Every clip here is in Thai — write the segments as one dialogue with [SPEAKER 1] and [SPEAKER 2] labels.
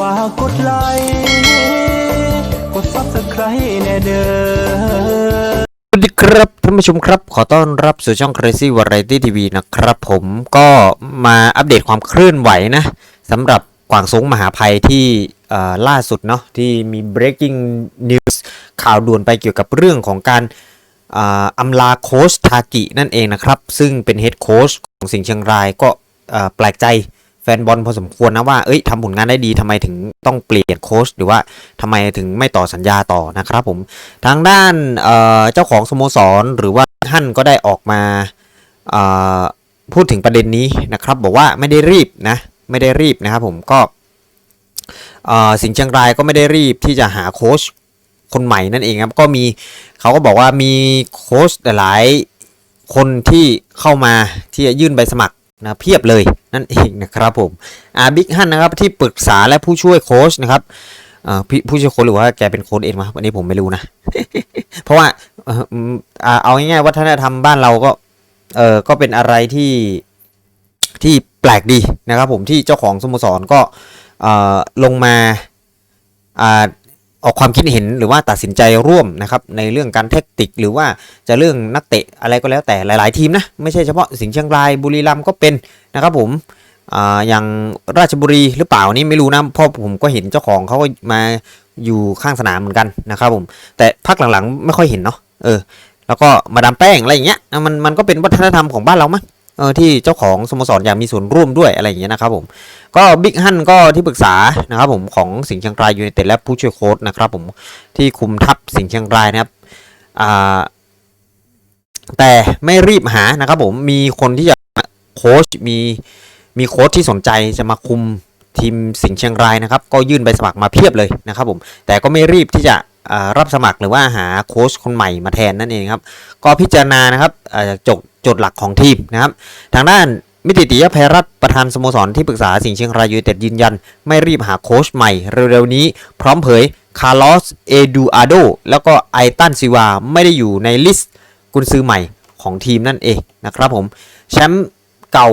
[SPEAKER 1] ฝากกดไลค์กดซับสไครต์แน่เด้อ
[SPEAKER 2] สวัสดีครับท่านผู้ชมครับ ขอต้อนรับสู่ช่อง Crazy Variety TV นะครับผมก็มาอัปเดตความเคลื่อนไหวนะสำหรับกวางซงมหาภัยที่ล่าสุดเนาะที่มี breaking news ข่าวด่วนไปเกี่ยวกับเรื่องของการอ่าอำลาโค้ชทากินั่นเองนะครับ ซึ่งเป็นเฮดโค้ชของสิงห์เชียงรายก็แปลกใจ แฟนบอลพอสมควรนะว่า เอ้ยทำผลงานได้ดีทำไมถึงต้องเปลี่ยนโค้ชหรือว่าทำไมถึงไม่ต่อสัญญาต่อนะครับผม ทางด้านเเจ้าของสโมสรหรือว่าท่านก็ได้ออกมาพูดถึงประเด็นนี้นะครับ บอกว่าไม่ได้รีบนะไม่ได้รีบนะครับผมก็สิงห์เชียงรายก็ไม่ได้รีบที่จะหาโค้ชคนใหม่นั่นเองครับก็มีเขาก็บอกว่ามีโค้ชหลายคนที่เข้ามาที่จะยื่นใบสมัคร นะเพียบเลยนั่นเองนะครับผมอ่าบิ๊กฮันนะครับที่ปรึกษาและผู้ช่วยโค้ชนะครับเอ่อผู้ช่วยโค้ชหรือว่าแกเป็นโค้ชเองมาอันนี้ผมไม่รู้นะ เพราะว่าเอ่าเอาง่ายๆวัฒนธรรมบ้านเราก็เออก็เป็นอะไรที่ที่แปลกดีนะครับผมที่เจ้าของสโมสรก็เอ่อลงมา ออกความคิดเห็นหรือว่าตัดสินใจร่วมนะครับในเรื่องการแทคติกหรือว่าจะเรื่องนักเตะอะไรก็แล้วแต่หลาย ๆ ทีมนะไม่ใช่เฉพาะสิงห์เชียงรายบุรีรัมย์ก็เป็นนะครับผมออย่างราชบุรีหรือเปล่านี่ไม่รู้นะพราะผมก็เห็นเจ้าของเขาก็มาอยู่ข้างสนามเหมือนกันนะครับผมแต่พักหลังๆไม่ค่อยเห็นเนาะเออแล้วก็มาดามแป้งอะไรอย่างเงี้ยมันมันก็เป็นวัฒนธรรมของบ้านเรามั้ง ที่เจ้าของสโมสรอยากมีส่วนร่วมด้วยอะไรอย่างเงี้ยนะครับผมก็บิ๊กฮั่นก็ที่ปรึกษานะครับผมของสิงห์เชียงรายยูไนเต็ดและผู้ช่วยโค้ชนะครับผมที่คุมทัพสิงห์เชียงรายนะครับอ่าแต่ไม่รีบหานะครับผมมีคนที่จะโค้ชมีมีโค้ชที่สนใจจะมาคุมทีมสิงห์เชียงรายนะครับ ก็ยื่นใบสมัครมาเพียบเลยนะครับผมแต่ก็ไม่รีบที่จะ รับสมัครหรือว่าหาโค้ชคนใหม่มาแทนนั่นเองครับ ก็พิจารณานะครับจดจทย์หลักของทีมนะครับ ทางด้านมิติติยภัยรัตน์ประธานสโมสรที่ปรึกษาสิงห์เชียงรายยูไนเต็ดยืนยัน ไม่รีบหาโค้ชใหม่เร็วๆนี้พร้อมเผยคาร์ลอสเอดูอาโดแล้วก็ไอตันซิวาไม่ได้อยู่ในลิสต์กุนซือใหม่ของทีมนั่นเองนะครับผม แชมป์เก่า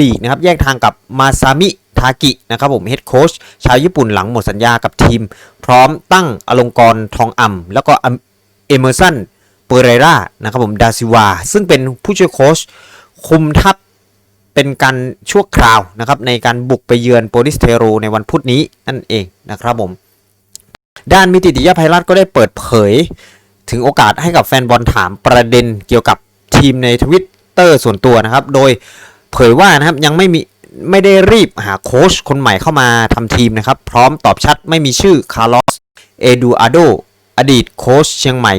[SPEAKER 2] ลีกนะครับ แยกทางกับมาซามิ ทากินะครับผมเฮดโค้ชชาวญี่ปุ่นหลังหมดสัญญากับทีม พร้อมตั้งอลงกรทองอ่ำแล้วก็เอเมอร์สันเปเรรานะครับผมดาซิวา ซึ่งเป็นผู้ช่วยโค้ชคุมทัพเป็นการชั่วคราวนะครับในการบุกไปเยือนโปลิสเทโรในวันพุธนี้นั่นเองนะครับผม ด้านมิติติยภัยรัตก็ได้เปิดเผย ถึงโอกาสให้กับแฟนบอลถามประเด็นเกี่ยวกับทีมในทวิตเตอร์ส่วนตัวนะครับ โดยเผยว่านะครับยังไม่มี ไม่ได้รีบหาโค้ชคนใหม่เข้ามาทำทีมนะครับ พร้อมตอบชัดไม่มีชื่อคาร์ลอสเอดูอาโดอดีตโค้ชเชียงใหม่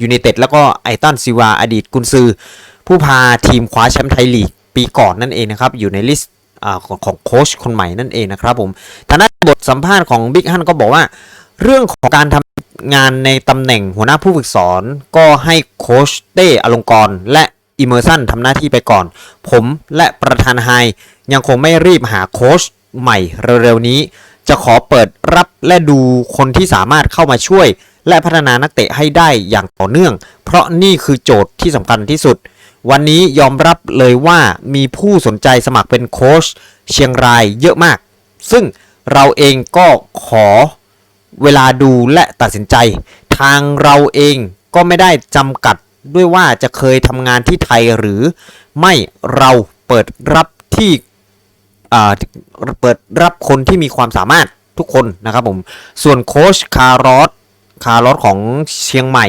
[SPEAKER 2] ยูไนเต็ดแล้วก็ไอตันซิวาอดีตกุนซือ ผู้พาทีมคว้าแชมป์ไทยลีกปีก่อนนั่นเองนะครับ อยู่ในลิสต์ของของโค้ชคนใหม่นั่นเองนะครับผมทางด้านบทสัมภาษณ์ของบิ๊กฮันก็บอกว่า เรื่องของการทำงานในตำแหน่งหัวหน้าผู้ฝึกสอน ก็ให้โค้ชเต้อลงกรและ อิเมอร์สันทำหน้าที่ไปก่อน ผมและประธานไฮยังคงไม่รีบหาโค้ชใหม่เร็วๆนี้ จะขอเปิดรับและดูคนที่สามารถเข้ามาช่วย และพัฒนานักเตะให้ได้อย่างต่อเนื่อง เพราะนี่คือโจทย์ที่สำคัญที่สุด วันนี้ยอมรับเลยว่ามีผู้สนใจสมัครเป็นโค้ชเชียงรายเยอะมาก ซึ่งเราเองก็ขอเวลาดูและตัดสินใจ ทางเราเองก็ไม่ได้จำกัด ด้วยว่าจะเคยทำงานที่ไทยหรือไม่เราเปิดรับที่เปิดรับคนที่มีความสามารถทุกคนนะครับผม ส่วนโค้ชคาร์ลอสคาร์ลอสของเชียงใหม่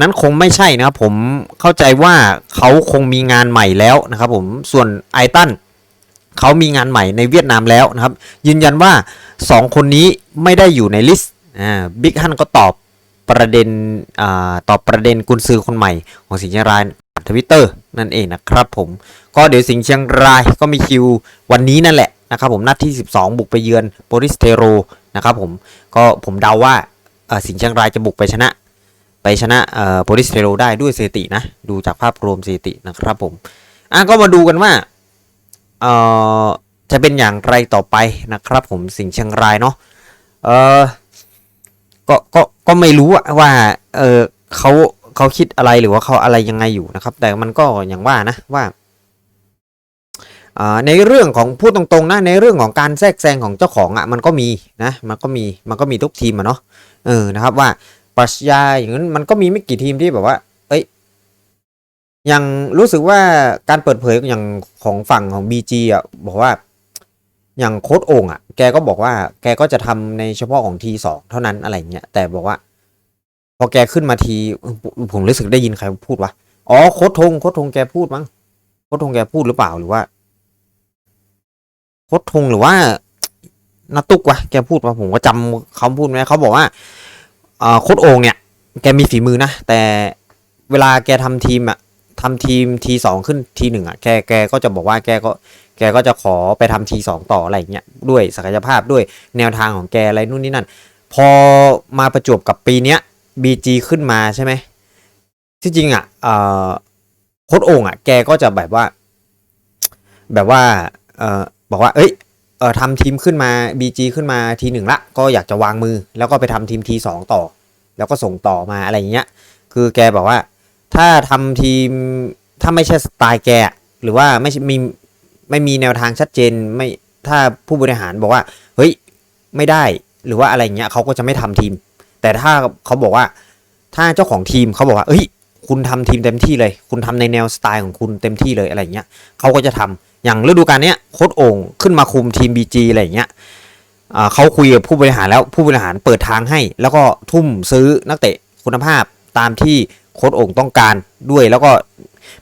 [SPEAKER 2] นั้นคงไม่ใช่นะครับผมเข้าใจว่าเขาคงมีงานใหม่แล้วนะครับผมส่วนไอตันเขามีงานใหม่ในเวียดนามแล้วนะครับ ยืนยันว่า 2 คนนี้ไม่ได้อยู่ในลิสต์อ่าบิ๊กฮันก็ตอบ ประเด็นอ่าตอบประเด็นกุนซือคนใหม่ของสิงห์เชียงรายทวิตเตอร์นั่นเองนะครับผมก็เดี๋ยวสิงห์เชียงรายก็มีคิววันนี้นั่นแหละนะครับผมนัดที่ 12 บุกไปเยือนโปลิสเทโรนะครับผมก็ผมเดาว่าสิงห์เชียงรายจะบุกไปชนะ ไปชนะเอ่อโปลิสเทโรได้ด้วยสถิตินะดูจากภาพรวมสถิตินะครับผมอะก็มาดูกันว่าจะเป็นอย่างไรต่อไปนะครับผมสิงห์เชียงรายเนาะเออก็ก็ ก็ไม่รู้ว่า เออเขาเขาคิดอะไรหรือว่าเขาอะไรยังไงอยู่นะครับ แต่มันก็อย่างว่านะว่าในเรื่องของพูดตรงๆนะในเรื่องของการแทรกแซงของเจ้าของอะมันก็มีนะมันก็มีมันก็มีทุกทีมอะเนาะเออนะครับว่าปรัชญาอย่างนั้นมันก็มีไม่กี่ทีมที่แบบว่า เอ้ยอย่างรู้สึกว่าการเปิดเผยอย่างของฝั่งของ BG อะบอกว่า อย่างโค้ดโอ่งอะ แกก็บอกว่าแกก็จะทำในเฉพาะของทีสองเท่านั้นอะไรเงี้ยแต่บอกว่า พอแกขึ้นมาทีผมรู้สึกได้ยินใครพูดวะอ๋อโค้ดทงโค้ดทงแกพูดมั้งโค้ดทงแกพูดหรือเปล่าหรือว่าโคตรทงหรือว่านาตุกวะแกพูดว่าผมก็จำเขาพูดไม่ได้เขาบอกว่าโคตรโองเนี่ย แกมีฝีมือนะแต่เวลาแกทำทีมอะทำทีมทีสองขึ้นทีหนึ่งอะแกแกก็จะบอกว่าแกก็ แกก็จะขอไปทำทีสองต่ออะไรเงี้ยด้วยศักยภาพด้วยแนวทางของแกอะไรนู่นนี่นั่น พอมาประจวบกับปีเนี้ย BG ขึ้นมาใช่ไหมที่จริงอะเอ่อโคตรโองอะแกก็จะแบบว่า แบบว่าเออบอกว่า เอ้ยเออทำทีมขึ้นมา BG ขึ้นมาทีหนึ่งละ ก็อยากจะวางมือ แล้วก็ไปทำทีมทีสองต่อ แล้วก็ส่งต่อมาอะไรอย่างเงี้ย คือแกบอกว่า ถ้าทำทีมถ้าไม่ใช่สไตล์แก หรือว่าไม่ใช่มี ไม่มีแนวทางชัดเจนไม่ถ้าผู้บริหารบอกว่า เฮ้ยไม่ได้หรือว่าอะไรเงี้ยเขาก็จะไม่ทำทีม แต่ถ้าเขาบอกว่า ถ้าเจ้าของทีมเขาบอกว่าเฮ้ย คุณทำทีมเต็มที่เลย คุณทำในแนวสไตล์ของคุณเต็มที่เลยอะไรเงี้ยเขาก็จะทำอย่างฤดูกาลเนี้ยโค้ดโอ่งขึ้นมาคุมทีม BG อะไรเงี้ยเขาคุยกับผู้บริหารแล้วผู้บริหารเปิดทางให้ แล้วก็ทุ่มซื้อนักเตะคุณภาพตามที่โค้ดโอ่งต้องการด้วย แล้วก็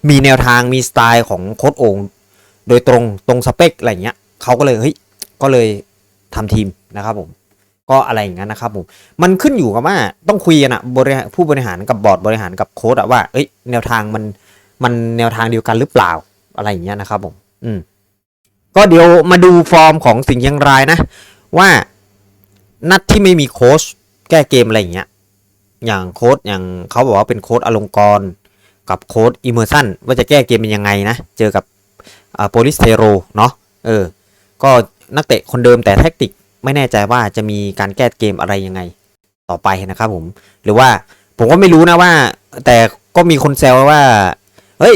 [SPEAKER 2] มีแนวทางมีสไตล์ของโค้ดโอ่ง โดยตรงตรงสเปคอะไรเงี้ยเขาก็เลยเฮ้ยก็เลยทำทีมนะครับผมก็อะไรอย่างนั้นนะครับผมมันขึ้นอยู่กับว่าต้องคุยกันอะบริผู้บริหารกับบอร์ดบริหารกับโค้ดอะว่าเอ้ยแนวทางมันมันแนวทางเดียวกันหรือเปล่าอะไรอย่างเงี้ยนะครับผมอืมก็เดี๋ยวมาดูฟอร์มของสิงห์เชียงรายนะ ว่านัดที่ไม่มีโค้ชแก้เกมอะไรอย่างเงี้ยอย่างโค้ชอย่างเขาบอกว่าเป็นโค้ชอลงกร์กับโค้ชอิมเมอร์สันว่าจะแก้เกมเป็นยังไงนะ เจอกับ โปลิสเทโรเนาะเออก็นักเตะคนเดิมแต่แท็กติกไม่แน่ใจว่าจะมีการแก้เกมอะไรยังไงต่อไปนะครับผม หรือว่าผมก็ไม่รู้นะว่า แต่ก็มีคนแซวว่า เฮ้ย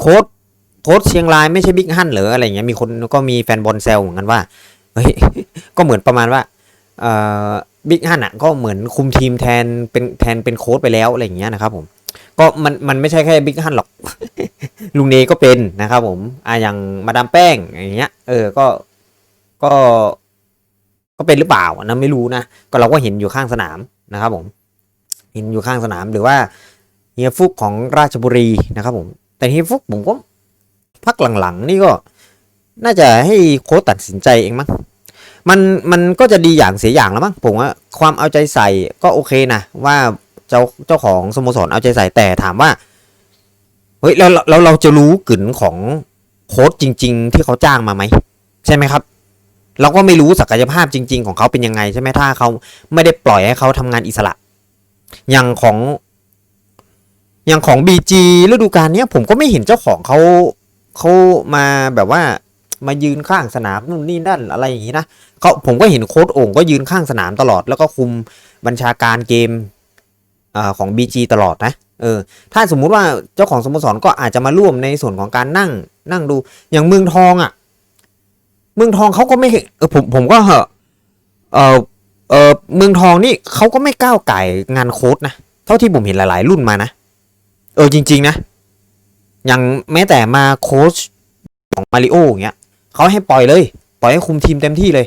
[SPEAKER 2] โค้ชโค้ชเชียงรายไม่ใช่บิ๊กฮั่นเหรออะไรเงี้ยมีคนก็มีแฟนบอลแซวเหมือนกันว่าเฮ้ยก็เหมือนประมาณว่าเอ่อบิ๊กฮั่นอะก็เหมือนคุมทีมแทนเป็นแทนเป็นโค้ชไปแล้วอะไรอย่างเงี้ยนะครับผม ก็มันมันไม่ใช่แค่บิ๊กฮันหรอก ลุงเนก็เป็นนะครับผมอะอย่างมาดามแป้งอย่างเงี้ย เออก็ก็ ก็เป็นหรือเปล่านนะไม่รู้นะก็เราก็เห็นอยู่ข้างสนามนะครับ ผม เห็นอยู่ข้างสนามหรือว่าเฮียฟุกของราชบุรีนะครับ ผม แต่เฮียฟุกผมก็พักหลังๆ นี่ก็น่าจะให้โค้ชตัดสินใจเองมั้งมันมันก็จะดีอย่างเสียอย่างแล้วมั้งผมว่าความเอาใจใส่ก็โอเคนะว่า เจ้าเจ้าของสโมสรเอาใจใส่แต่ถามว่าเฮ้ยแล้วเราเราจะรู้กลิ่นของโค้ชจริง ๆ ที่เขาจ้างมาไหมใช่ไหมครับ เราก็ไม่รู้ศักยภาพจริง ๆ ของเขาเป็นยังไงใช่ไหมถ้าเขาไม่ได้ปล่อยให้เขาทำงานอิสระ อย่างของอย่างของ BG ฤดูกาลนี้ผมก็ไม่เห็นเจ้าของเขาเขามาแบบว่ามายืนข้างสนามนู่นนี่นั่นอะไรอย่างนี้นะเขาผมก็เห็นโค้ดโอ่งก็ยืนข้างสนามตลอด แล้วก็คุมบัญชาการเกม อของ BG ตลอดนะเออถ้าสมมุติว่าเจ้าของสโมสรก็อาจจะมาร่วมในส่วนของการนั่งนั่งดูอย่างเมืองทองอะ่ะ เมืองทองเขาก็ไม่เออผมผมก็เหอะเออเออเมืองทองนี่เขาก็ไม่ก้าวไก่งานโค้ดนะเท่าที่ผมเห็นหลาย ๆ รุ่นมานะ เออจริง ๆ นะ อย่างแม้แต่มาโค้ชของมาริโออย่างเงี้ยเขาให้ปล่อยเลย ปล่อยให้คุมทีมเต็มที่เลย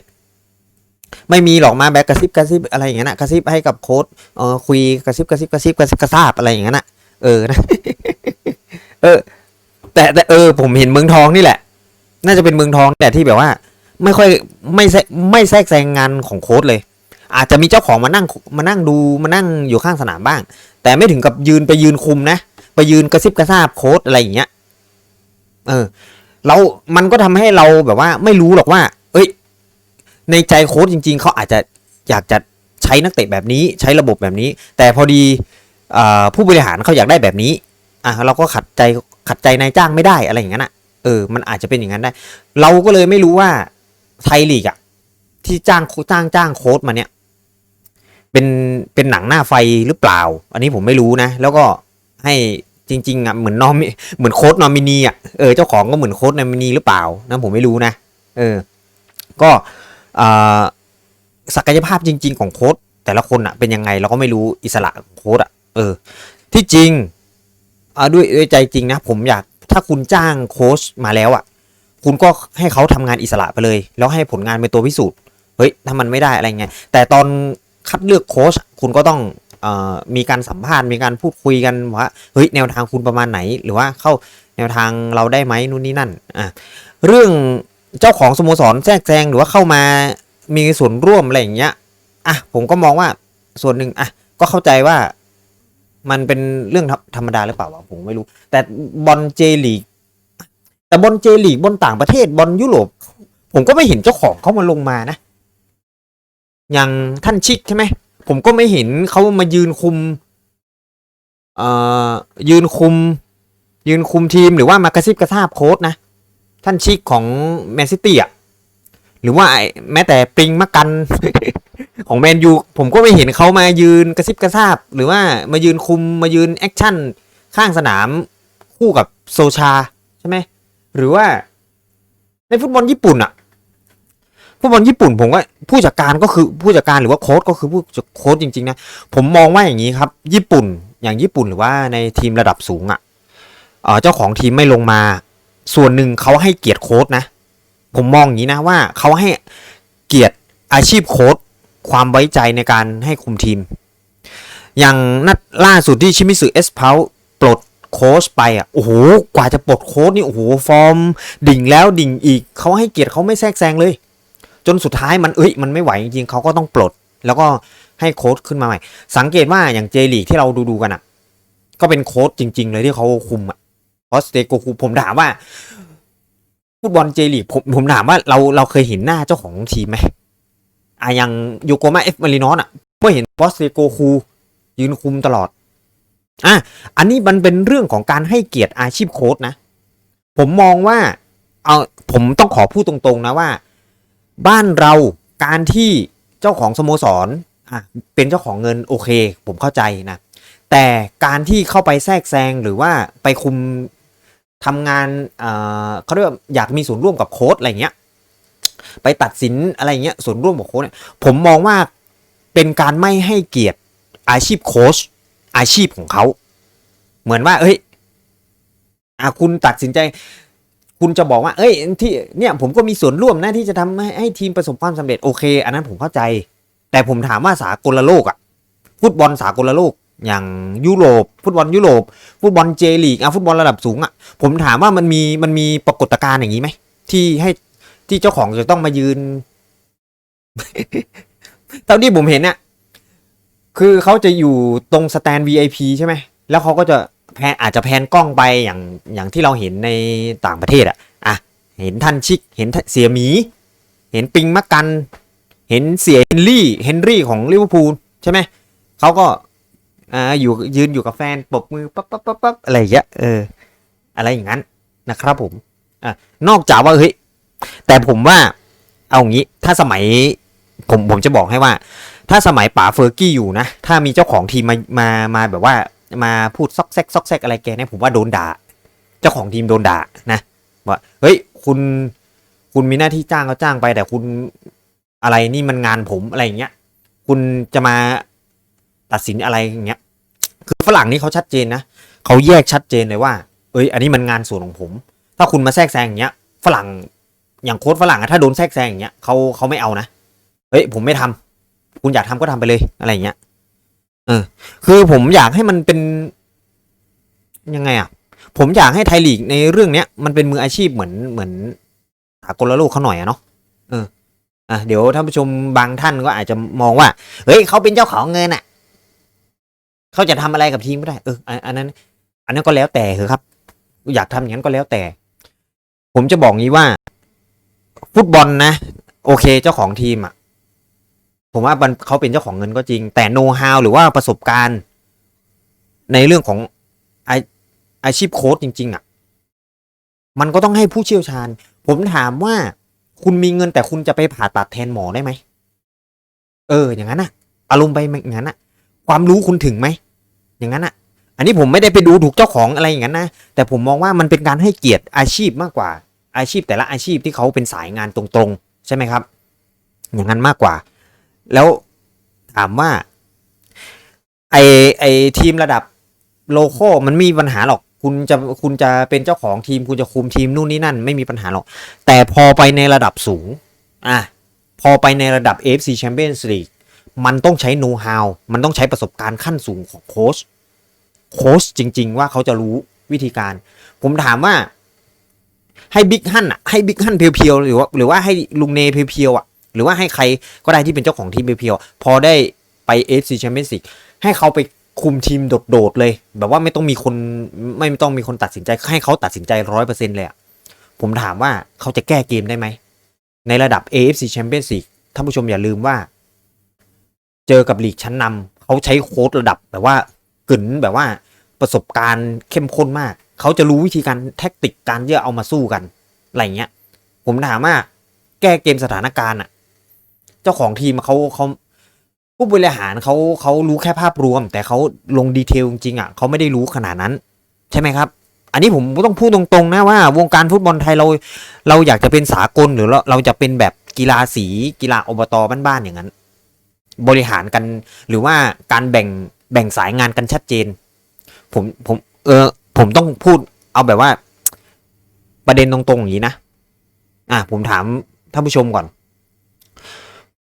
[SPEAKER 2] ไม่มีหรอกมาแบกกระซิบกระซิบอะไรอย่างเงี้ยนะกระซิบให้กับโค้ชเออคุยกระซิบกระซิบกระซิบกระซิบกระซาบอะไรอย่างเงี้ยนะเออนะเออ แต่แต่เออ ผมเห็นเมืองทองนี่แหละ น่าจะเป็นเมืองทองแต่ที่แบบว่า ไม่ค่อยไม่แทไม่แทรกแซงงานของโค้ชเลย อาจจะมีเจ้าของมานั่งมานั่งดูมานั่งอยู่ข้างสนามบ้าง แต่ไม่ถึงกับยืนไปยืนคุมนะไปยืนกระซิบกระซาบโค้ดอะไรอย่างเงี้ย เออเรามันก็ทำให้เราแบบว่า ไม่รู้หรอกว่า ในใจโค้ดจริง ๆ เขาอาจจะอยากจะใช้นักเตะแบบนี้ใช้ระบบแบบนี้ แต่พอดีอผู้บริหารเขาอยากได้แบบนี้อะเราก็ขัดใจขัดใจนายจ้างไม่ได้อะไรอย่างนั้นอะเออ มันอาจจะเป็นอย่างนั้นได้ เราก็เลยไม่รู้ว่าไทยลีกอะที่จ้างจ้างจ้างโค้ดมาเนี่ย เป็นเป็นหนังหน้าไฟหรือเปล่า อันนี้ผมไม่รู้นะ แล้วก็ให้จริงๆอะเหมือนนอมเหมือนโค้ดนอมินีอะเออเจ้าของก็เหมือนโค้ดนอมินีหรือเปล่านะผมไม่รู้นะเออ ก็ ศักยภาพจริง ๆ ของโค้ดแต่ละคนอะเป็นยังไงเราก็ไม่รู้อิสระของโค้ดอะเออ ที่จริงด้วยด้วยใจจริงนะ ผมอยากถ้าคุณจ้างโค้ชมาแล้วอะคุณก็ให้เขาทำงานอิสระไปเลย แล้วให้ผลงานเป็นตัวพิสูจน์เฮ้ยถ้ามันไม่ได้อะไรเงี้ยแต่ตอนคัดเลือกโค้ชคุณก็ต้องออมีการสัมภาษณ์มีการพูดคุยกันว่าเฮ้ยแนวทางคุณประมาณไหน หรือว่าเข้าแนวทางเราได้ไหมนู่นนี่นั่นอะเรื่อง เจ้าของสโมสรแทรกแซงหรือว่าเข้ามามีส่วนร่วมอะไรอย่างเงี้ยอะผมก็มองว่าส่วนหนึ่งอะก็เข้าใจว่ามันเป็นเรื่องธรรธรรมดาหรือเปล่าวะผมไม่รู้ แต่บอลเจลีกแต่บอลเจลีกบอลต่างประเทศบอลยุโรปผมก็ไม่เห็นเจ้าของเขามาลงมานะ อย่างท่านชิกใช่ไหมผมก็ไม่เห็นเขามายืนคุมเอ่อยืนคุม ยืนคุมทีมหรือว่ามากระซิบกระซาบโค้ดนะ ท่านชิกของแมนซิตี้อะ หรือว่าแม้แต่ปริงมักกัน ของแมนยูผมก็ไม่เห็นเขามายืนกระซิบกระซาบ หรือว่ามายืนคุมมายืนแอคชั่นข้างสนามคู่กับโซชาใช่ไหมหรือว่า ในฟุตบอลญี่ปุ่นอะฟุตบอลญี่ปุ่นผมว่าผู้จัดการก็คือผู้จัดการหรือว่าโค้ชก็คือผู้โค้ชจริงๆนะผมมองว่าอย่างนี้ครับ ญี่ปุ่นอย่างญี่ปุ่นหรือว่าในทีมระดับสูงอะเอ่อเจ้าของทีมไม่ลงมา ส่วนหนึ่งเขาให้เกียรติโค้ชนะ ผมมองอย่างนี้นะว่าเขาให้เกียรติอาชีพโค้ชความไว้ใจในการให้คุมทีม อย่างนัดล่าสุดที่ชิมิสึเอสเพาปลดโค้ชไปอะโอ้โหกว่าจะปลดโค้ชนี่โอ้โหฟอร์ม ดิ่งแล้วดิ่งอีกเขาให้เกียรติเขาไม่แทรกแซงเลย จนสุดท้ายมันเอ้ยมันไม่ไหวจริงๆเขาก็ต้องปลด แล้วก็ให้โค้ชขึ้นมาใหม่ สังเกตว่าอย่างเจลีกที่เราดูดูๆกันอะ ก็เป็นโค้ชจริง ๆ เลยที่เขาคุมอะ เพราะสเตโกคุผมถามว่าฟุตบอลเจลีกผมผมถามว่าเราเราเคยเห็นหน้าเจ้าของทีมไหมอะอย่างโยโกมาเอฟมารินอสอะก็เห็นบอสเตโกคูยืนคุมตลอดอะอันนี้มันเป็นเรื่องของการให้เกียรติอาชีพโค้ดนะ ผมมองว่าเอาผมต้องขอพูดตรงๆนะว่า บ้านเราการที่เจ้าของสโมสรอะเป็นเจ้าของเงินโอเค ผมเข้าใจนะ แต่การที่เข้าไปแทรกแซงหรือว่าไปคุม ทำงานเอ่อเขาเรียกว่าอยากมีส่วนร่วมกับโค้ดอะไรเงี้ย ไปตัดสินอะไรเงี้ยส่วนร่วมกับโค้ดเนี่ยผมมองว่าเป็นการไม่ให้เกียรติอาชีพโค้ชอาชีพของเขา เหมือนว่า เอ้ยอะคุณตัดสินใจ คุณจะบอกว่า เอ้ย ที่เนี่ยผมก็มีส่วนร่วมนะที่จะทำให้ให้ทีมประสบความสำเร็จโอเค อันนั้นผมเข้าใจ แต่ผมถามว่าสากลโลกอะฟุตบอลสากลโลก อย่างยุโรปฟุตบอลยุโรปฟุตบอลเจลีกอะฟุตบอลระดับสูงอะผมถามว่ามันมีมันมีปรากฏการณ์อย่างนี้ไหมที่ให้ที่เจ้าของจะต้องมายืนเท่าที่ผมเห็นน่ะคือเขาจะอยู่ตรงสแตน VIP ใช่ไหมแล้วเขาก็จะแพนอาจจะแพนกล้องไปอย่างอย่างที่เราเห็นในต่างประเทศอะอะเห็นท่านชิกเห็นเสียหมี เห็นปิงมักกัน เห็นเสียเฮนรี่เฮนรี่ของลิเวอร์พูลใช่ไหมเขาก็ อ่าอยู่ยืนอยู่กับแฟนปบมือปั๊บปั๊บปั๊บปั๊บอะไรอย่างเงี้ยเออ อะไรอย่างนั้นนะครับผมอะนอกจากว่าเฮ้ยแต่ผมว่าเอางี้ถ้าสมัยผมผมจะบอกให้ว่า ถ้าสมัยป๋าเฟอร์กี้อยู่นะ ถ้ามีเจ้าของทีมมามามาแบบว่ามาพูดซอกแซกซอกแซกอะไรแกเนี่ยผมว่าโดนด่า เจ้าของทีมโดนด่านะว่าเฮ้ยคุณคุณมีหน้าที่จ้างก็จ้างไป แต่คุณอะไรนี่มันงานผมอะไรอย่างเงี้ย คุณจะมา ตัดสินอะไรอย่างเงี้ยคือฝรั่งนี่เขาชัดเจนนะเขาแยกชัดเจนเลยว่า เอ้ย อันนี้มันงานส่วนของผม ถ้าคุณมาแทรกแซงอย่างเงี้ย ฝรั่งอย่างโค้ดฝรั่งอะถ้าโดนแทรกแซงอย่างเงี้ยเขาเขาไม่เอานะเฮ้ยผมไม่ทำคุณอยากทำก็ทำไปเลยอะไรอย่างเงี้ยเออ คือผมอยากให้มันเป็นยังไงอะผมอยากให้ไทยลีกในเรื่องเนี้ยมันเป็นมืออาชีพเหมือนเหมือนสากลโลกเขาหน่อยอะเนาะเอออะเดี๋ยวท่านผู้ชมบางท่านก็อาจจะมองว่า เฮ้ยเขาเป็นเจ้าของเงินอะ เขาจะทำอะไรกับทีมก็ได้ เออ อันนั้น อันนั้นก็แล้วแต่เถอะครับ อยากทำอย่างนั้นก็แล้วแต่ ผมจะบอกงี้ว่า ฟุตบอลนะ โอเคเจ้าของทีมอะ ผมว่ามันเขาเป็นเจ้าของเงินก็จริง แต่โน้ตฮาวหรือว่าประสบการณ์ ในเรื่องของอาอาชีพโค้ชจริง ๆ อะ มันก็ต้องให้ผู้เชี่ยวชาญ ผมถามว่าคุณมีเงินแต่คุณจะไปผ่าตัดแทนหมอได้ไหม เออ อย่างนั้นอะอารมณ์ไปอย่างนั้นอะ ความรู้คุณถึงไหมอย่างนั้นอะอันนี้ผมไม่ได้ไปดูถูกเจ้าของอะไรอย่างนั้นนะแต่ผมมองว่ามันเป็นการให้เกียรติอาชีพมากกว่า อาชีพแต่ละอาชีพที่เขาเป็นสายงานตรงๆ ใช่ไหมครับ อย่างนั้นมากกว่า แล้วถามว่าไอไอทีมระดับโลโก้มันไม่มีปัญหาหรอกคุณจะคุณจะเป็นเจ้าของทีมคุณจะคุมทีมนู่นนี่นั่น ไม่มีปัญหาหรอก แต่พอไปในระดับสูงอะพอไปในระดับ AFC Champions League มันต้องใช้ know how มันต้องใช้ประสบการณ์ขั้นสูงของโค้ชโค้ชจริง ๆ ว่าเขาจะรู้วิธีการ ผมถามว่า ให้บิ๊กฮั่นอะให้บิ๊กฮั่นเพียวๆหรือว่าหรือว่าให้ลุงเนเพียวๆอะ หรือว่าให้ใครก็ได้ที่เป็นเจ้าของทีมเพียวๆพอได้ไป AFC Champions League ให้เขาไปคุมทีมโดดๆเลย แบบว่าไม่ต้องมีคนไม่ต้องมีคนตัดสินใจให้เขาตัดสินใจร้อยเปอร์เซ็นต์เลยอะผมถามว่าเขาจะแก้เกมได้ไหมในระดับ AFC Champions League ท่านผู้ชมอย่าลืมว่า เจอกับลีกชั้นนำเขาใช้โค้ดระดับแบบว่ากึ๋นแบบว่าประสบการณ์เข้มข้นมาก เขาจะรู้วิธีการแท็กติกการที่จะเอามาสู้กันอะไรเงี้ย ผมถามว่าแก้เกมสถานการณ์อะ เจ้าของทีมเขาเขาผู้บริหารเขาเขารู้แค่ภาพรวม แต่เขาลงดีเทลจริงอะเขาไม่ได้รู้ขนาดนั้น ใช่ไหมครับ อันนี้ผมต้องพูดตรงๆนะว่าวงการฟุตบอลไทยเรา เราอยากจะเป็นสากลหรือเราเราจะเป็นแบบกีฬาสีกีฬาอบตบ้านๆอย่างนั้น บริหารกัน หรือว่าการแบ่งแบ่งสายงานกันชัดเจน ผมผมเออผมต้องพูดเอาแบบว่า ประเด็นตรงๆอย่างนี้นะอะผมถามท่านผู้ชมก่อน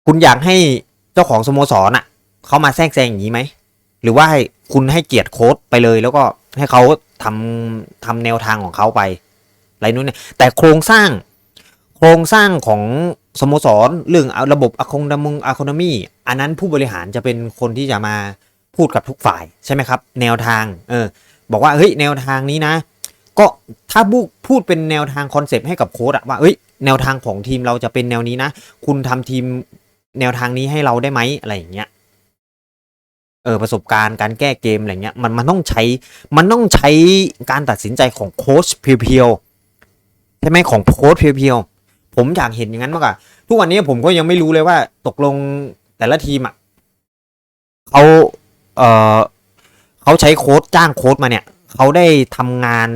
[SPEAKER 2] คุณอยากให้เจ้าของสโมสรอะเขามาแทรกแซงอย่างนี้ไหมหรือว่าให้คุณให้เกียรติโค้ดไปเลย แล้วก็ให้เขาทำทำแนวทางของเขาไปอะไรนู้นเนี่ยแต่โครงสร้าง โครงสร้างของ สโมสรเรื่องระบบอะคงดมุงอะคอนมีอันนั้นผู้บริหารจะเป็นคนที่จะมาพูดกับทุกฝ่ายใช่ไหมครับ แนวทางเออบอกว่าเฮ้ยแนวทางนี้นะ ก็ถ้าพูดพูดเป็นแนวทางคอนเซปต์ให้กับโค้ดอะว่าเฮ้ยแนวทางของทีมเราจะเป็นแนวนี้นะ คุณทำทีมแนวทางนี้ให้เราได้ไหมอะไรอย่างเงี้ยเออประสบการณ์การแก้เกมอะไรเงี้ยมันมันต้องใช้มันต้องใช้การตัดสินใจของโค้ชเพียวๆใช่ไหมของโค้ชเพียวๆ ผมอยากเห็นอย่างนั้นมากกว่าทุกวันนี้ผมก็ยังไม่รู้เลยว่า ตกลงแต่ละทีมอะเขาเออเขาใช้โค้ชจ้างโค้ชมาเนี่ย เขาได้ทำงาน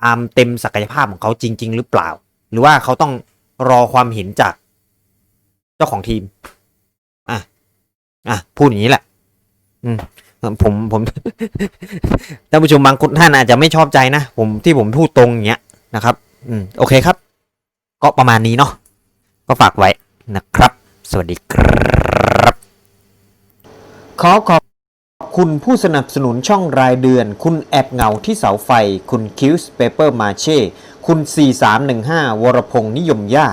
[SPEAKER 2] ตามเต็มศักยภาพของเขาจริง ๆ หรือเปล่า หรือว่าเขาต้องรอความเห็นจากเจ้าของทีม อะ อะ พูดอย่างนี้แหละ อืม ผมผมท่านผู้ชมบางคนท่านอาจจะไม่ชอบใจนะ ผมที่ผมพูดตรงอย่างเงี้ยนะครับ อืม โอเคครับ ก็ประมาณนี้เนาะก็ฝากไว้นะครับ สวัสดีครับ ขอขอบคุณผู้สนับสนุนช่องรายเดือน คุณแอบเงาที่เสาไฟ คุณคิวส์เปเปอร์มาเช่ คุณ 4315 วรพงษ์นิยมญาติ